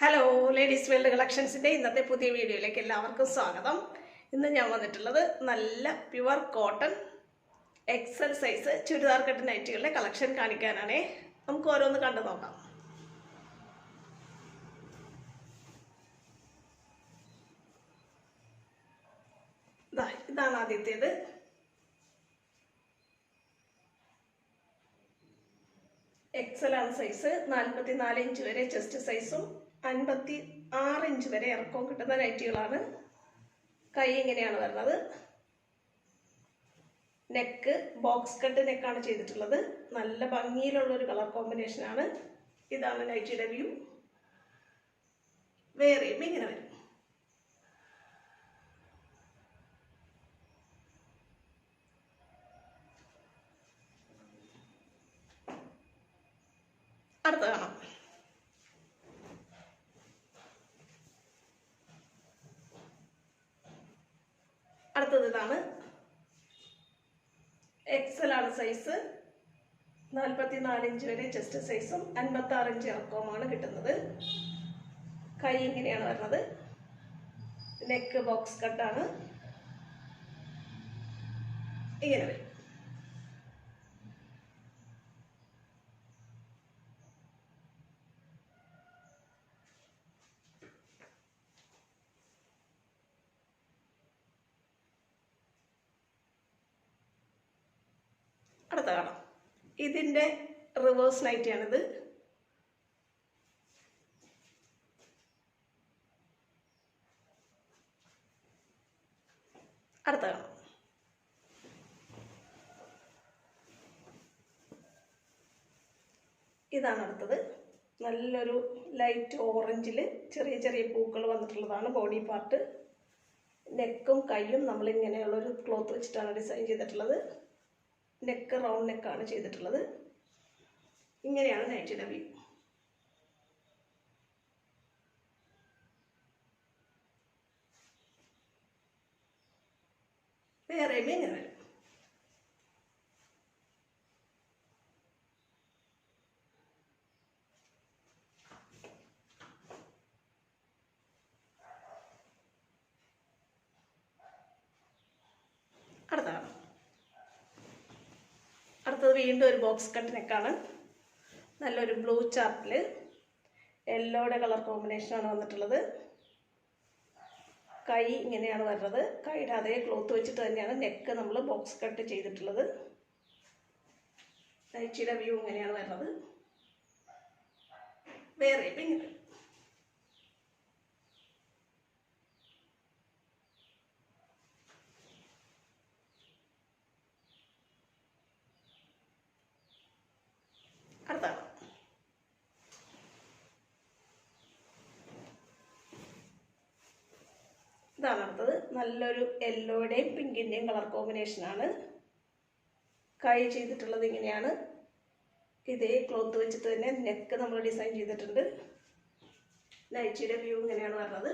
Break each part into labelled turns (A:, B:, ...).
A: Hello ladies world കളക്ഷൻസിന്റെ ഇന്നത്തെ പുതിയ വീഡിയോയിലേക്ക് എല്ലാവർക്കും സ്വാഗതം. ഇന്ന് ഞാൻ വന്നിട്ടുള്ളത് നല്ല pure cotton XL size churidar cut നൈറ്റുകളുടെ collection കാണിക്കാനാണേ. നമുക്ക് ഓരോന്ന് കണ്ടു നോക്കാം. ഇതാണ് ആദ്യത്തേത്. എക്സൽ ആണ് സൈസ് നാൽപ്പത്തി നാല് ഇഞ്ച് വരെ ചെസ്റ്റ് സൈസും അൻപത്തി ആറ് ഇഞ്ച് വരെ ഇറക്കവും കിട്ടുന്ന നൈറ്റികളാണ്. കൈ ഇങ്ങനെയാണ് വരുന്നത്. നെക്ക് ബോക്സ് കട്ട് നെക്കാണ് ചെയ്തിട്ടുള്ളത്. നല്ല ഭംഗിയിലുള്ള ഒരു കളർ കോമ്പിനേഷനാണ് ഇതാണ് നൈറ്റിയുടെ വ്യൂ. വേറെയും ഇങ്ങനെ വരും. അടുത്ത കാണാം. അടുത്തത് ഇതാണ്. എക്സൽ ആണ് സൈസ് നാൽപ്പത്തി നാല് ഇഞ്ച് വരെ ചെസ്റ്റ് സൈസും അൻപത്തി ആറ് ഇഞ്ച് ഇറക്കവുമാണ് കിട്ടുന്നത്. കൈ ഇങ്ങനെയാണ് വരുന്നത്. നെക്ക് ബോക്സ് കട്ടാണ് ഇങ്ങനെ വരും. അടുത്ത കാണാം ഇതിന്റെ റിവേഴ്സ് നൈറ്റിയാണിത് അടുത്ത കാണാം. ഇതാണ് അടുത്തത്. നല്ലൊരു ലൈറ്റ് ഓറഞ്ചിൽ ചെറിയ ചെറിയ പൂക്കൾ വന്നിട്ടുള്ളതാണ് ബോഡി പാർട്ട് നെക്കും കൈയും നമ്മൾ ഇങ്ങനെയുള്ളൊരു ക്ലോത്ത് വെച്ചിട്ടാണ് ഡിസൈൻ ചെയ്തിട്ടുള്ളത്. നെക്ക് റൗണ്ട് നെക്കാണ് ചെയ്തിട്ടുള്ളത്. ഇങ്ങനെയാണ് നൈറ്റിയുടെ വ്യൂ വേറെയും ഇങ്ങനെ വരും അടുത്താണ് അടുത്തത് വീണ്ടും ഒരു ബോക്സ് കട്ട് നെക്കാണ്. നല്ലൊരു ബ്ലൂ ചാർട്ടിൽ യെല്ലോയുടെ കളർ കോമ്പിനേഷനാണ് വന്നിട്ടുള്ളത്. കൈ ഇങ്ങനെയാണ് വരുന്നത്. കൈയുടെ അതേ ക്ലോത്ത് വെച്ചിട്ട് തന്നെയാണ് നെക്ക് നമ്മൾ ബോക്സ് കട്ട് ചെയ്തിട്ടുള്ളത്. നൈച്ചിയുടെ വ്യൂ ഇങ്ങനെയാണ് വരുന്നത്. വേറെ ഇപ്പം ഇങ്ങനെ അടുത്താണ് ഇതാണ് അടുത്തത് നല്ലൊരു യെല്ലോയുടെയും പിങ്കിന്റെയും കളർ കോമ്പിനേഷനാണ് കൈ ചെയ്തിട്ടുള്ളത് ഇങ്ങനെയാണ്. ഇതേ ക്ലോത്ത് വെച്ചിട്ട് തന്നെ നെക്ക് നമ്മൾ ഡിസൈൻ ചെയ്തിട്ടുണ്ട്. നൈറ്റിയുടെ വ്യൂ ഇങ്ങനെയാണ് വരുന്നത്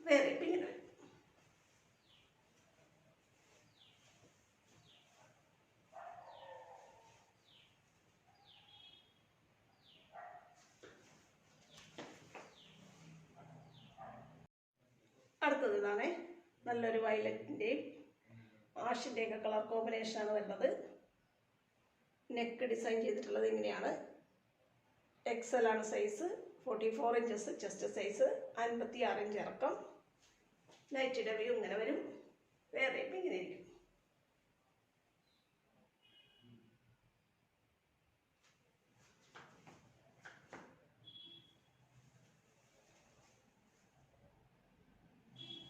A: വേറെ ഇപ്പം ഇങ്ങനെ വരും. അടുത്തത് ഇതാണ് നല്ലൊരു വയലറ്റിന്റെയും ആഷിന്റെയൊക്കെ കളർ കോമ്പിനേഷനാണ് വരുന്നത്. നെക്ക് ഡിസൈൻ ചെയ്തിട്ടുള്ളത് ഇങ്ങനെയാണ്. എക്സൽ ആണ് size forty four inches chest size അൻപത്തി ആറ് ഇഞ്ച് ഇറക്കം നൈറ്റിയുടെ വ്യൂ ഇങ്ങനെ വരും. വേറെ ഇപ്പം ഇങ്ങനെ ഇരിക്കും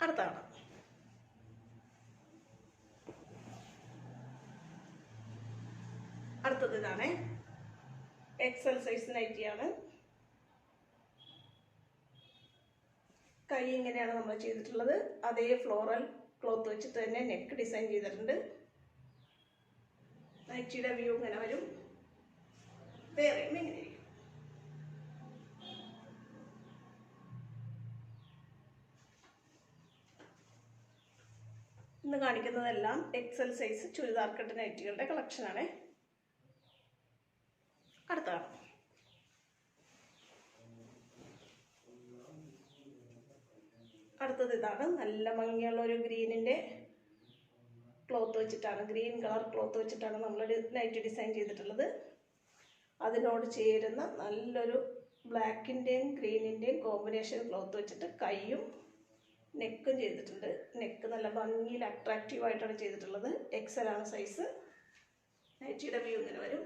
A: അടുത്ത കാണാം അടുത്തത് ഇതാണ് എക്സൽ സൈസ് നൈറ്റിയാണ് കൈ ഇങ്ങനെയാണ് നമ്മൾ ചെയ്തിട്ടുള്ളത്. അതേ ഫ്ലോറൽ ക്ലോത്ത് വെച്ചിട്ട് തന്നെ നെക്ക് ഡിസൈൻ ചെയ്തിട്ടുണ്ട്. നൈറ്റിയുടെ വ്യൂ ഇങ്ങനെ വരും. വേറെ ഇങ്ങനെ ഇന്ന് കാണിക്കുന്നതെല്ലാം എക്സൽ സൈസ് ചുരിദാർ കട്ട് നൈറ്റികളുടെ കളക്ഷനാണ് അടുത്താണ് ചെയ്തിട്ടുള്ളത് ഇതാണ് നല്ല ഭംഗിയുള്ള ഒരു ഗ്രീനിന്റെ ക്ലോത്ത് വെച്ചിട്ടാണ് ഗ്രീൻ കളർ ക്ലോത്ത് വെച്ചിട്ടാണ് നമ്മളൊരു നൈറ്റ് ഡിസൈൻ ചെയ്തിട്ടുള്ളത്. അതിനോട് ചേരുന്ന നല്ലൊരു ബ്ലാക്കിന്റെയും ഗ്രീനിന്റെയും കോമ്പിനേഷൻ ക്ലോത്ത് വെച്ചിട്ട് കൈയും നെക്കും ചെയ്തിട്ടുണ്ട്. നെക്ക് നല്ല ഭംഗിയിൽ അട്രാക്റ്റീവായിട്ടാണ് ചെയ്തിട്ടുള്ളത്. എക്സലാണ് സൈസ് നൈറ്റിയുടെ വ്യൂ ഇങ്ങനെ വരും.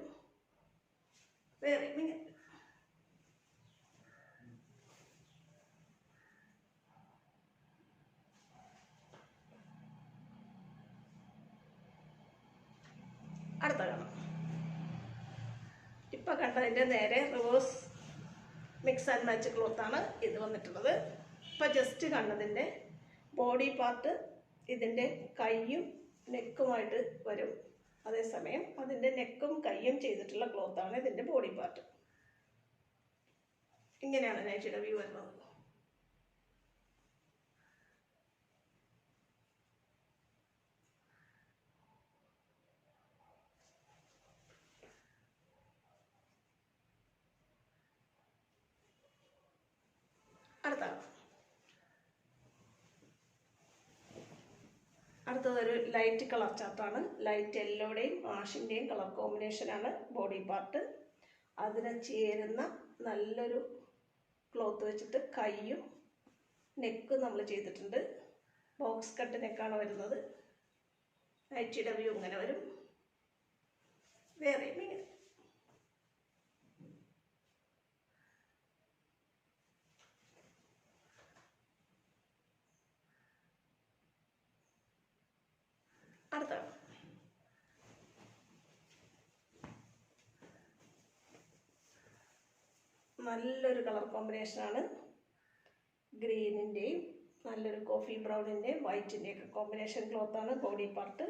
A: വേറെ അടുത്ത കാണാം ഇപ്പൊ കണ്ടതിന്റെ നേരെ റിവേഴ്സ് മിക്സ് ആൻഡ് മാച്ച് ക്ലോത്താണ് ഇത് വന്നിട്ടുള്ളത്. ഇപ്പൊ ജസ്റ്റ് കണ്ടതിന്റെ ബോഡി പാർട്ട് ഇതിന്റെ കൈയും നെക്കുമായിട്ട് വരും. അതേസമയം അതിന്റെ നെക്കും കൈയും ചെയ്തിട്ടുള്ള ക്ലോത്താണ് ഇതിന്റെ ബോഡി പാർട്ട് ഇങ്ങനെയാണ് നൈറ്റിയുടെ വ്യൂ വരുന്നത് അടുത്ത അടുത്തതൊരു ലൈറ്റ് കളർ ചാർട്ടാണ് ലൈറ്റ് യെല്ലോയുടെയും ആഷിന്റെയും കളർ കോമ്പിനേഷനാണ് ബോഡി പാർട്ട് അതിന് ചേരുന്ന നല്ലൊരു ക്ലോത്ത് വെച്ചിട്ട് കൈയും നെക്കും നമ്മൾ ചെയ്തിട്ടുണ്ട്. ബോക്സ് കട്ട് നെക്കാണ് വരുന്നത്. നൈറ്റിയുടെ വ്യൂ ഇങ്ങനെ വരും. വേറെ ഇങ്ങനെ. അടുത്ത നല്ലൊരു കളർ കോമ്പിനേഷനാണ് ഗ്രീനിന്റെയും നല്ലൊരു കോഫി ബ്രൗണിന്റെയും വൈറ്റിന്റെയും ഒക്കെ കോമ്പിനേഷൻ ക്ലോത്താണ് ബോഡി പാർട്ട്.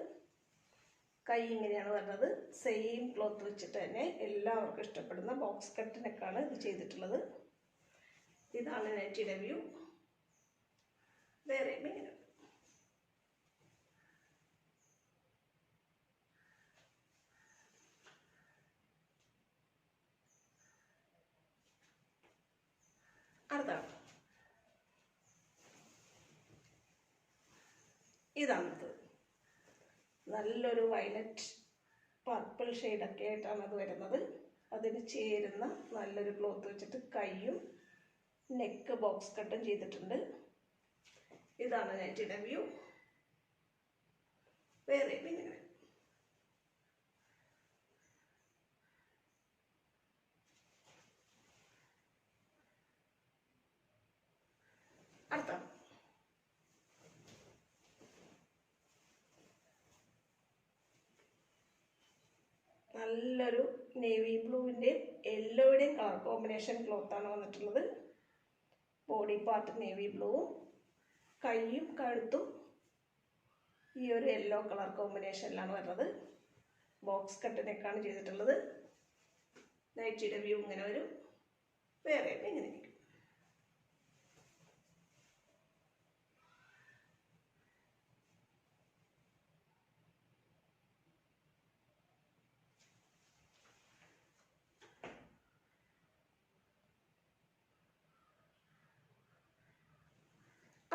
A: കൈ ഇങ്ങനെയാണ് വരുന്നത്. സെയിം ക്ലോത്ത് വെച്ചിട്ട് തന്നെ എല്ലാവർക്കും ഇഷ്ടപ്പെടുന്ന ബോക്സ് കട്ടിനൊക്കെയാണ് ഇത് ചെയ്തിട്ടുള്ളത്. ഇതാണ് നെറ്റിയുടെ വ്യൂ വേറെ ഇങ്ങനെ. അടുത്താണ് ഇതാണത്. നല്ലൊരു വയലറ്റ് പർപ്പിൾ ഷെയ്ഡൊക്കെ ആയിട്ടാണ് അത് വരുന്നത്. അതിന് ചേരുന്ന നല്ലൊരു ക്ലോത്ത് വെച്ചിട്ട് കൈയും നെക്ക് ബോക്സ് കട്ടും ചെയ്തിട്ടുണ്ട്. ഇതാണ് നെറ്റിയുടെ വ്യൂ. വേറെ ഇങ്ങനെ അടുത്ത നല്ലൊരു നേവി ബ്ലൂവിന്റെയും യെല്ലോയുടെയും കളർ കോമ്പിനേഷൻ ക്ലോത്താണ് വന്നിട്ടുള്ളത്. ബോഡി പാർട്ട് നേവി ബ്ലൂവും കൈയും കഴുത്തും ഈ ഒരു യെല്ലോ കളർ കോമ്പിനേഷനിലാണ് വരുന്നത്. ബോക്സ് കട്ടിനൊക്കെയാണ് ചെയ്തിട്ടുള്ളത്. നൈറ്റിയുടെ വ്യൂ ഇങ്ങനെ വരും. വേറെ ഇങ്ങനെ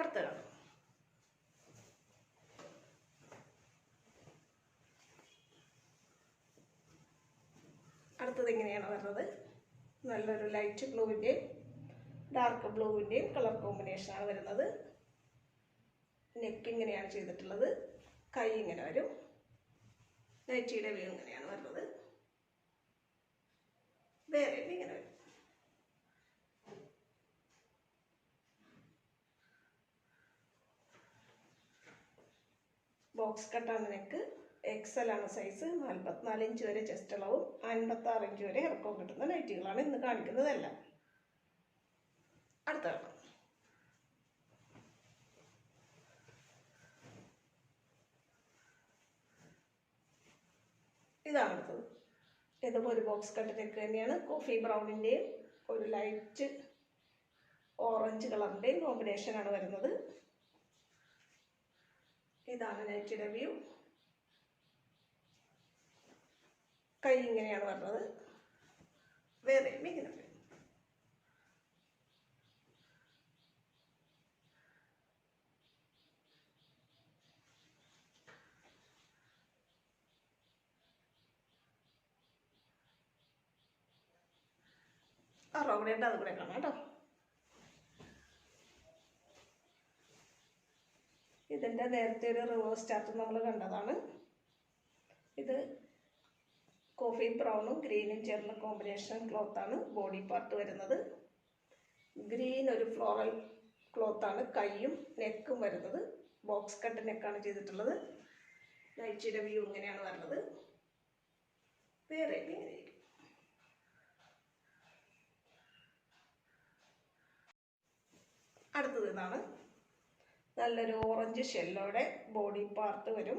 A: അടുത്ത അടുത്തത് എങ്ങനെയാണ് വരുന്നത്. നല്ലൊരു ലൈറ്റ് ബ്ലൂവിന്റെയും ഡാർക്ക് ബ്ലൂവിന്റെയും കളർ കോമ്പിനേഷനാണ് വരുന്നത്. നെക്ക് ഇങ്ങനെയാണ് ചെയ്തിട്ടുള്ളത്. കൈ ഇങ്ങനെ വരും. നൈറ്റിയുടെ വ്യൂ ഇങ്ങനെയാണ് വരുന്നത്. വേറെ ഇങ്ങനെ വരും ബോക്സ് കട്ടാണ് നെക്ക് എക്സൽ ആണ് സൈസ് നാൽപ്പത്തിനാല് ഇഞ്ച് വരെ ചെസ്റ്റ് അളവും അൻപത്താറ് ഇഞ്ച് വരെ ഇറക്കവും കിട്ടുന്ന നൈറ്റികളാണ് ഇന്ന് കാണിക്കുന്നതെല്ലാം. അടുത്ത ഇതാണ് അടുത്തത്. ഇതും ഒരു ബോക്സ് കട്ട് നെക്ക് തന്നെയാണ്. കോഫി ബ്രൗണിന്റെയും ഒരു ലൈറ്റ് ഓറഞ്ച് കളറിന്റെയും കോമ്പിനേഷനാണ് വരുന്നത്. ഇതാണ് നൈറ്റിയുടെ വ്യൂ കൈ ഇങ്ങനെയാണ് വരുന്നത് വേറെ ഇങ്ങനെ ആ റൗണ്ട് ഉണ്ട് അതുകൂടെ കാണാം കേട്ടോ. ഇതിന്റെ നേരത്തെ ഒരു റിവേഴ്സ് സ്റ്റാർട്ട് നമ്മൾ കണ്ടതാണ്. ഇത് കോഫി ബ്രൗണും ഗ്രീനും ചേർന്ന കോമ്പിനേഷൻ ക്ലോത്താണ് ബോഡി പാർട്ട് വരുന്നത്. ഗ്രീൻ ഒരു ഫ്ലോറൽ ക്ലോത്താണ് കൈയും നെക്കും വരുന്നത്. ബോക്സ് കട്ട് നെക്കാണ് ചെയ്തിട്ടുള്ളത്. നൈറ്റിയുടെ വ്യൂ ഇങ്ങനെയാണ് വരുന്നത്. വേറെ ഇങ്ങനെ അടുത്തത് ഇതാണ്. നല്ലൊരു ഓറഞ്ച് ഷെല്ലോടെ ബോഡി പാർട്ട് വരും.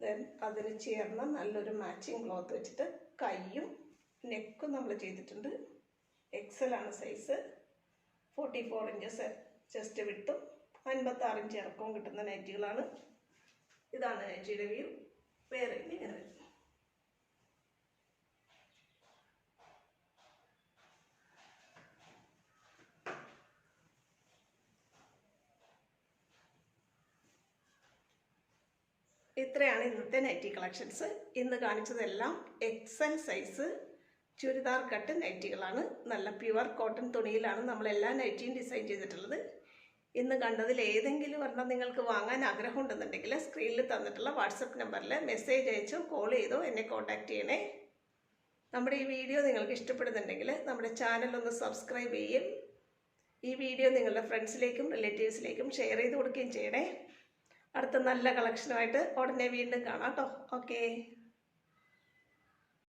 A: ദെൻ അതിന് ചേർന്ന നല്ലൊരു മാച്ചിങ് ക്ലോത്ത് വെച്ചിട്ട് കൈയും നെക്കും നമ്മൾ ചെയ്തിട്ടുണ്ട്. എക്സൽ ആണ് size forty four inches chest വിട്ടും അൻപത്താറ് ഇഞ്ച് ഇറക്കവും കിട്ടുന്ന നൈറ്റികളാണ് ഇതാണ് നൈറ്റിയുടെ വ്യൂ വേറെ ഇങ്ങനെ ഇത്രയാണ് ഇന്നത്തെ നൈറ്റി കളക്ഷൻസ് ഇന്ന് കാണിച്ചതെല്ലാം എക്സൽ സൈസ് ചുരിദാർ കട്ട് നൈറ്റികളാണ് നല്ല പ്യുവർ കോട്ടൺ തുണിയിലാണ് നമ്മൾ എല്ലാ നൈറ്റിയും ഡിസൈൻ ചെയ്തിട്ടുള്ളത്. ഇന്ന് കണ്ടതിൽ ഏതെങ്കിലും ഒരെണ്ണം നിങ്ങൾക്ക് വാങ്ങാൻ ആഗ്രഹമുണ്ടെന്നുണ്ടെങ്കിൽ സ്ക്രീനിൽ തന്നിട്ടുള്ള വാട്സപ്പ് നമ്പറിൽ മെസ്സേജ് അയച്ചോ കോൾ ചെയ്തോ എന്നെ കോൺടാക്റ്റ് ചെയ്യണേ. നമ്മുടെ ഈ വീഡിയോ നിങ്ങൾക്ക് ഇഷ്ടപ്പെടുന്നുണ്ടെങ്കിൽ നമ്മുടെ ചാനൽ ഒന്ന് സബ്സ്ക്രൈബ് ചെയ്യും. ഈ വീഡിയോ നിങ്ങളുടെ ഫ്രണ്ട്സിലേക്കും റിലേറ്റീവ്സിലേക്കും ഷെയർ ചെയ്ത് കൊടുക്കുകയും ചെയ്യണേ. അടുത്ത നല്ല കളക്ഷനുമായിട്ട് ഉടനെ വീണ്ടും കാണാം കേട്ടോ. ഓക്കേ